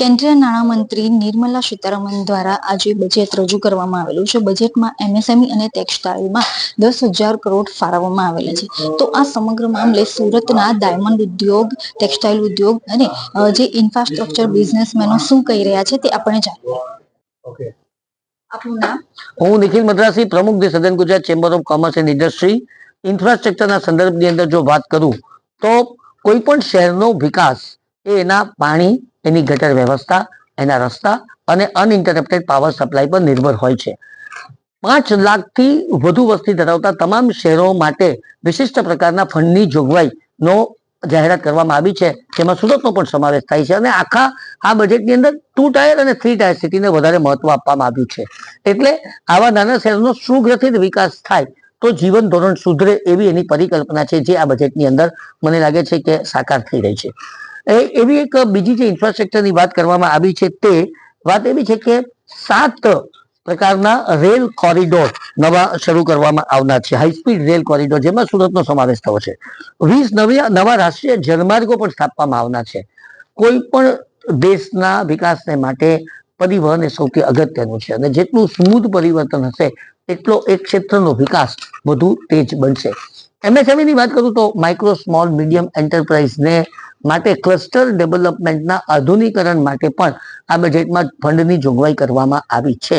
કેન્દ્રીય નાણામંત્રી નિર્મલા સીતારમણ દ્વારા આજે બજેટ રજૂ કરવામાં આવેલું છે. બજેટમાં એમએસએમઈ અને ટેક્સટાઇલમાં દસ હજાર કરોડ ફાળવવામાં આવેલા છે. તો આ સમગ્ર મામલે સુરતના ડાયમંડ ઉદ્યોગ ટેક્સટાઇલ ઉદ્યોગ અને જે ઇન્ફ્રાસ્ટ્રક્ચર બિઝનેસમેનો શું કહી રહ્યા છે તે આપણે જાણીએ આપનું નામ? હું નિખિલ મદ્રાસી પ્રમુખ ધી સદન Gujarat chamber of commerce and industry. ઇન્ફ્રાસ્ટ્રક્ચરના સંદર્ભની અંદર જો વાત કરું તો કોઈ પણ શહેરનો વિકાસ એ એના પાણી એની ગટર વ્યવસ્થા, એના રસ્તા અને અનઇન્ટરપ્ટેડ પાવર સપ્લાય પર નિર્ભર હોય છે. પાંચ લાખથી વધુ વસ્તી ધરાવતા તમામ શહેરો માટે વિશિષ્ટ પ્રકારના ફંડની જોગવાઈનો જાહેરાત કરવામાં આવી છે. જેમાં સુરતનો પણ સમાવેશ થાય છે અને આખા આ બજેટની અંદર two tier and three tier સિટીને વધારે મહત્વ આપવામાં આવ્યું છે. એટલે આવા નાના શહેરનો સુગ્રથિત વિકાસ થાય તો જીવન ધોરણ સુધરે એવી એની પરિકલ્પના છે જે આ બજેટની અંદર મને લાગે છે કે સાકાર થઈ રહી છે. એવી એક બીજી જે ઇન્ફ્રાસ્ટ્રક્ચરની વાત કરવામાં આવી છે તે વાત એવી છે કે સાત પ્રકારના રેલ કોરિડોર નવા શરૂ કરવામાં આવનાર છે. હાઈસ્પીડ રેલ કોરિડોર જેમાં સુરતનો સમાવેશ થયો છે. વીસ નવી નવા રાષ્ટ્રીય જળમાર્ગો પણ સ્થાપવામાં આવનાર છે. કોઈ પણ દેશના વિકાસને માટે પરિવહન એ સૌથી અગત્યનું છે અને જેટલું સ્મૂથ પરિવર્તન હશે, એટલો એક ક્ષેત્રનો વિકાસ વધુ તેજ બનશે. એમએસએમઈની વાત કરું તો માઇક્રો સ્મોલ મીડિયમ એન્ટરપ્રાઇઝને માટે ક્લસ્ટર ડેવલપમેન્ટના આધુનિકરણ માટે પણ આ બજેટમાં ફંડની જોગવાઈ કરવામાં આવી છે.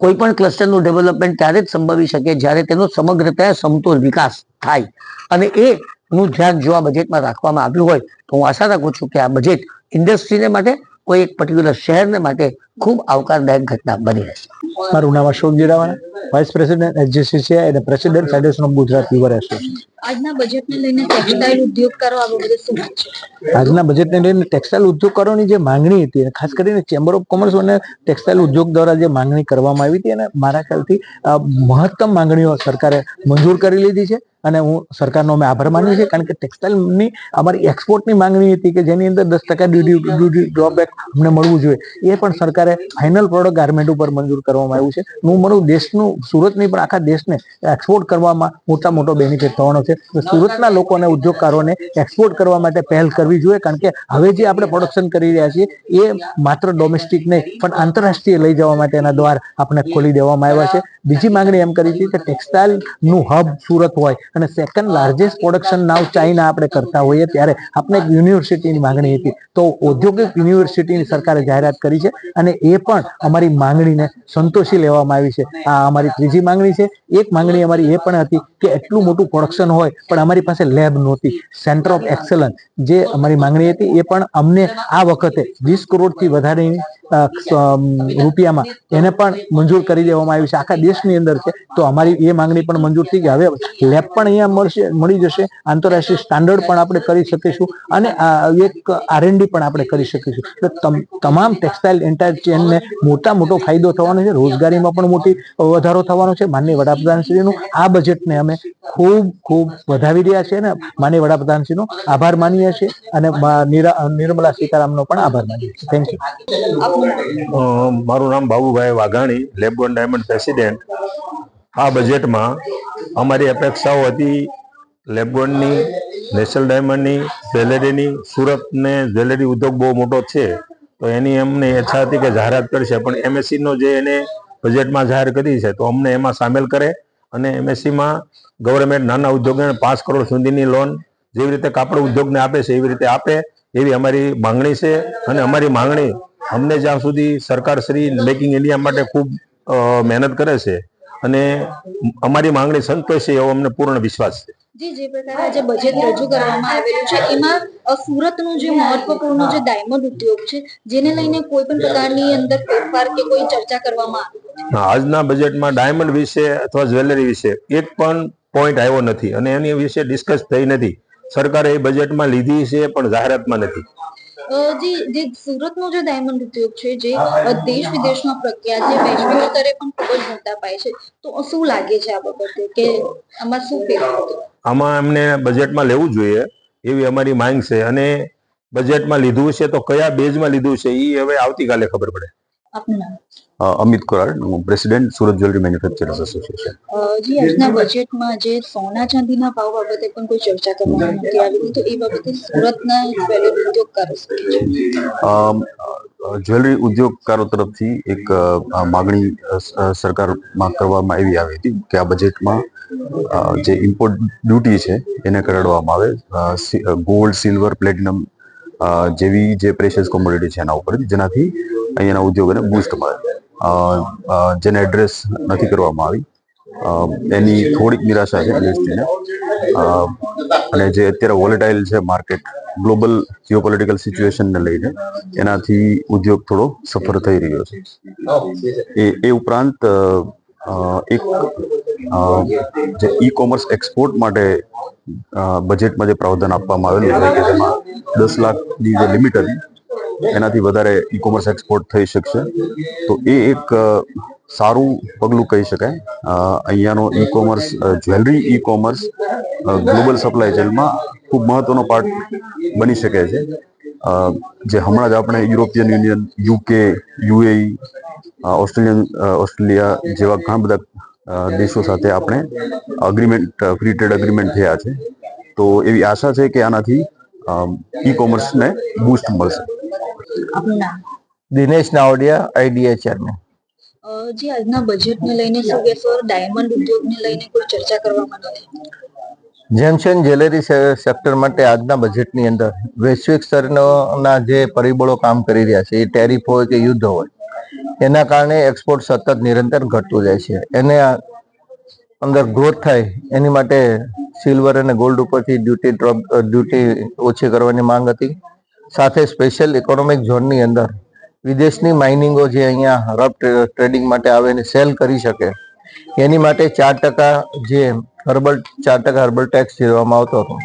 કોઈ પણ ક્લસ્ટરનું ડેવલપમેન્ટ ત્યારે જ સંભવી શકે જ્યારે તેનો સમગ્રતા સમતોલ વિકાસ થાય. અને એ નું ધ્યાન જો આ બજેટમાં રાખવામાં આવ્યું હોય, તો હું આશા રાખું છું કે આ બજેટ ઇન્ડસ્ટ્રીને માટે કોઈ એક પર્ટિક્યુલર શહેરને માટે ખૂબ આવકારદાયક ઘટના બની રહેશે. મારું નામ Ashok Jiravana. Vice president H G C C I અને president federation of Gujarat weaver association આજના બજેટને લઈને ટેક્સટાઇલ ઉદ્યોગકારો આ બાબતે શું છે? આજના બજેટને લઈને ટેક્સટાઇલ ઉદ્યોગકારોની જે માંગણી હતી ખાસ કરીને ચેમ્બર ઓફ કોમર્સ અને ટેક્સટાઇલ ઉદ્યોગ દ્વારા જે માંગણી કરવામાં આવી હતી અને મારા ખ્યાલથી મહત્તમ માંગણીઓ સરકારે મંજૂર કરી લીધી છે અને હું સરકારનો અમે આભાર માનીએ છીએ કારણ કે ટેક્સટાઇલની અમારી એક્સપોર્ટની માંગણી હતી કે જેની અંદર દસ ટકા ડ્યુટી ડ્યુટી ડ્રોબેક અમને મળવું જોઈએ. એ પણ સરકારે ફાઇનલ પ્રોડક્ટ ગાર્મેન્ટ ઉપર મંજૂર કરવામાં આવ્યું છે. હું મારું દેશનું, સુરતની પણ આખા દેશને એક્સપોર્ટ કરવામાં મોટા મોટો બેનિફિટ થવાનો છે. સુરતના લોકોને, ઉદ્યોગકારોને એક્સપોર્ટ કરવા માટે પહેલ કરવી જોઈએ, કારણ કે હવે જે આપણે પ્રોડક્શન કરી રહ્યા છીએ, એ માત્ર ડોમેસ્ટિક નહીં, પણ આંતરરાષ્ટ્રીય લઈ જવા માટેના દ્વાર આપણે ખોલી દેવામાં આવ્યા છે. બીજી માંગણી એમ કરી હતી કે ટેક્સટાઇલનું હબ સુરત હોય અને second largest production now China આપણે કરતા હોઈએ, ત્યારે આપણે એક યુનિવર્સિટીની માંગણી હતી. તો ઔદ્યોગિક યુનિવર્સિટીની સરકારે જાહેરાત કરી છે અને એ પણ અમારી માંગણીને સંતોષી લેવામાં આવી છે. આ અમારી ત્રીજી માંગણી છે. એક માંગણી અમારી એ પણ હતી કે એટલું મોટું પ્રોડક્શન હોય, પણ અમારી પાસે લેબ નહોતી. સેન્ટર ઓફ એક્સલન્સ જે અમારી માંગણી હતી એ પણ અમને આ વખતે વીસ કરોડથી વધારેની રૂપિયામાં. એને પણ મંજૂર કરી દેવામાં આવી છે. આખા દેશની અંદર છે. તો અમારી એ માંગણી પણ મંજૂર થઈ ગઈ. હવે લેબ પણ અહીંયા મળશે, મળી જશે. આંતરરાષ્ટ્રીય સ્ટાન્ડર્ડ પણ આપણે કરી શકીશું અને એક આરએનડી પણ આપણે કરી શકીશું. એટલે તમ- તમામ ટેક્સટાઇલ એન્ટાયર ચેનને મોટા મોટો ફાયદો થવાનો છે. રોજગારીમાં પણ મોટી વધારો થવાનો છે. માનનીય વડાપ્રધાનશ્રીનું આ બજેટને અમે ખૂબ ખૂબ વધાવી રહ્યા છીએ અને માનનીય વડાપ્રધાનશ્રીનો આભાર માનીએ છીએ અને નિર્મલા સીતારામનો પણ આભાર માનીએ છીએ. થેન્ક યુ મારું નામ Babubhai Vaghani lab grown diamond president. આ બજેટમાં અમારી અપેક્ષાઓ હતી લેબગોનની નેશનલ ડાયમંડની, જ્વેલરીની, સુરતને જ્વેલરી ઉદ્યોગ બહુ મોટો છે, તો એની અમને ઈચ્છા હતી કે જાહેરાત કરશે, પણ એમએસસીનો જે એને બજેટમાં જાહેર કરી છે, તો અમને એમાં સામેલ કરે અને એમએસસીમાં ગવર્મેન્ટ નાના ઉદ્યોગને પાંચ કરોડ સુધીની લોન જેવી રીતે કાપડ ઉદ્યોગને આપે છે, એવી રીતે આપે, એવી અમારી માંગણી છે અને અમારી માંગણી અમને જ્યાં સુધી સરકાર શ્રી મેકિંગ ઇન્ડિયા માટે ખૂબ મહેનત કરે છે અને અમારી માંગણી સંતોષે એવો અમને પૂર્ણ વિશ્વાસ છે. જી જે પ્રકારે આજે બજેટ રજૂ કરવામાં આવેલું છે. એમાં સુરતનું જે મહત્વપૂર્ણ જે ડાયમંડ ઉદ્યોગ છે જેને લઈને કોઈ પણ પ્રકારની અંદર ફેરફાર કે કોઈ ચર્ચા કરવામાં આજના બજેટમાં ડાયમંડ વિશે અથવા જ્વેલરી વિશે એક પણ પોઈન્ટ આવ્યો નથી અને એની વિશે ડિસ્કસ થઈ નથી. સરકારે એ બજેટમાં લીધી છે પણ જાહેરાતમાં નથી. જી જે સુરતનો જે ડાયમંડ ઉદ્યોગ છે જે દેશ દેશ વિદેશમાં પ્રખ્યાત છે વૈશ્વિક સ્તરે પણ ખૂબ જ મોટા પાય છે. તો શું લાગે છે આ બાબતે? કે આમાં શું ફેરફાર આમાં એમને બજેટમાં લેવું જોઈએ એવી અમારી માંગ છે. અને બજેટમાં લીધું છે તો કયા બેઝમાં લીધું છે એ હવે આવતીકાલે ખબર પડે. અમિત કોરાડ હું president Surat jewellery manufacturers association. જી આજના બજેટમાં જે સોના ચાંદીના ભાવ બાબતે પણ કોઈ ચર્ચા કરવામાં નથી આવી તો એ બાબતે સુરતના જ્વેલરી ઉદ્યોગકારો જ્વેલરી ઉદ્યોગકારો તરફથી એક માગણી સરકારમાં કરવામાં આવી આવી હતી કે આ બજેટમાં જે ઇમ્પોર્ટ ડ્યુટી છે એને કરડવામાં આવે. ગોલ્ડ સિલ્વર પ્લેટિનમ જેવી જે પ્રેશિયસ કોમોડિટી છે એના ઉપર જેનાથી અહીંયાના ઉદ્યોગોને બૂસ્ટ મળે. જેને એડ્રેસ નથી કરવામાં આવી. એની થોડીક નિરાશા છે ઇન્ડસ્ટ્રીને અને જે અત્યારે વોલેટાઇલ છે માર્કેટ ગ્લોબલ જીઓપોલિટિકલ સિચ્યુએશનને લઈને, એનાથી ઉદ્યોગ થોડો સફર થઈ રહ્યો છે. એ એ ઉપરાંત એક જે ઈ કોમર્સ એક્સપોર્ટ માટે બજેટમાં જે પ્રાવધાન આપવામાં આવેલું છે, કે તેમાં દસ લાખની જે લિમિટ હતી, એનાથી વધારે ઈ કોમર્સ એક્સપોર્ટ થઈ શકશે. તો એ એક સારું પગલું કહી શકાય. અહીંયાનો e commerce jewellery e commerce global supply ચેનમાં ખૂબ મહત્વનો પાર્ટ બની શકે છે. જે હમણાં જ આપણે European union UK UAE Australian Australia જેવા ઘણા બધા દેશો સાથે આપણે અગ્રીમેન્ટ ફ્રી ટ્રેડ અગ્રીમેન્ટ થયા છે. તો એવી આશા છે કે આનાથી ઈ કોમર્સને બૂસ્ટ મળશે. દિનેશ નાવડિયા આઈડીએ ચેરમેન જી આજના બજેટને લઈને શું કહેશો? ડાયમંડ ઉદ્યોગને લઈને કોઈ ચર્ચા કરવામાં નથી? જેમસેન જ્વેલરી સેક્ટર માટે આજના બજેટની અંદર વૈશ્વિક સ્તરના જે પરિબળો કામ કરી રહ્યા છે એ ટેરિફ હોય કે યુદ્ધ હોય એના કારણે એક્સપોર્ટ સતત નિરંતર ઘટતું જાય છે. એને અંદર ગ્રોથ થાય, એની માટે સિલ્વર અને ગોલ્ડ ઉપરથી ડ્યુટી ડ્રોપ ડ્યુટી ઓછી કરવાની માંગ હતી. સાથે સ્પેશિયલ ઇકોનોમિક ઝોનની અંદર વિદેશની માઇનિંગો જે અહીંયા રફ ટ્રેડિંગ માટે આવે અને સેલ કરી શકે, એની માટે ચાર ટકા જે હર્બલ ચાર ટકા હર્બલ ટેક્સ જેવામાં આવતો હતો,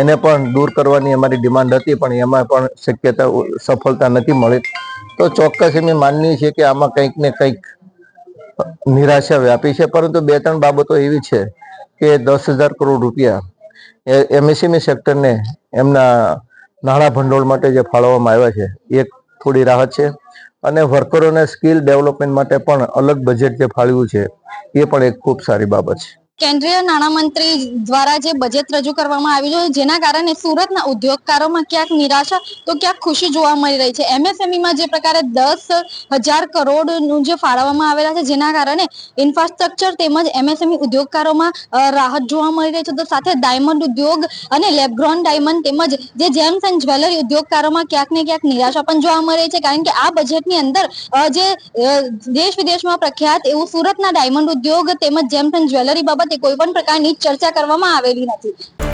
એને પણ દૂર કરવાની અમારી ડિમાન્ડ હતી, પણ એમાં પણ શક્યતા સફળતા નથી મળી. તો ચોક્કસ અમે માનીએ છીએ કે આમાં કંઈક ને કંઈક નિરાશા વ્યાપી છે. પરંતુ બે ત્રણ બાબતો એવી છે કે દસ હજાર કરોડ રૂપિયા એમએસએમઈ સેક્ટરને એમના નાણાં ભંડોળ માટે જે ફાળવવામાં આવ્યા છે, એક થોડી રાહત છે. અને વર્કરોને સ્કિલ ડેવલપમેન્ટ માટે પણ અલગ બજેટ જે ફાળવ્યું છે, એ પણ એક ખૂબ સારી બાબત છે. કેન્દ્રીય નાણામંત્રી દ્વારા જે બજેટ રજૂ કરવામાં આવ્યું છે, જેના કારણે સુરતના ઉદ્યોગકારોમાં ક્યાંક નિરાશા, તો ક્યાંક ખુશી જોવા મળી રહી છે. એમએસએમઈમાં જે પ્રકારે દસ હજાર કરોડનું જે ફાળવવામાં આવેલા છે, જેના કારણે ઇન્ફ્રાસ્ટ્રક્ચર તેમજ એમએસએમઈ ઉદ્યોગકારોમાં રાહત જોવા મળી રહી છે. તો સાથે ડાયમંડ ઉદ્યોગ અને લેબગ્રોન ડાયમંડ તેમજ જે જેમ્સ એન્ડ જ્વેલરી ઉદ્યોગકારોમાં ક્યાંક ને ક્યાંક નિરાશા પણ જોવા મળી રહી છે. કારણ કે આ બજેટની અંદર જે દેશ વિદેશમાં પ્રખ્યાત એવું સુરતના ડાયમંડ ઉદ્યોગ તેમજ જેમ્સ એન્ડ જ્વેલરી બાબતે કોઈ પણ પ્રકારની ચર્ચા કરવામાં આવેલી નથી.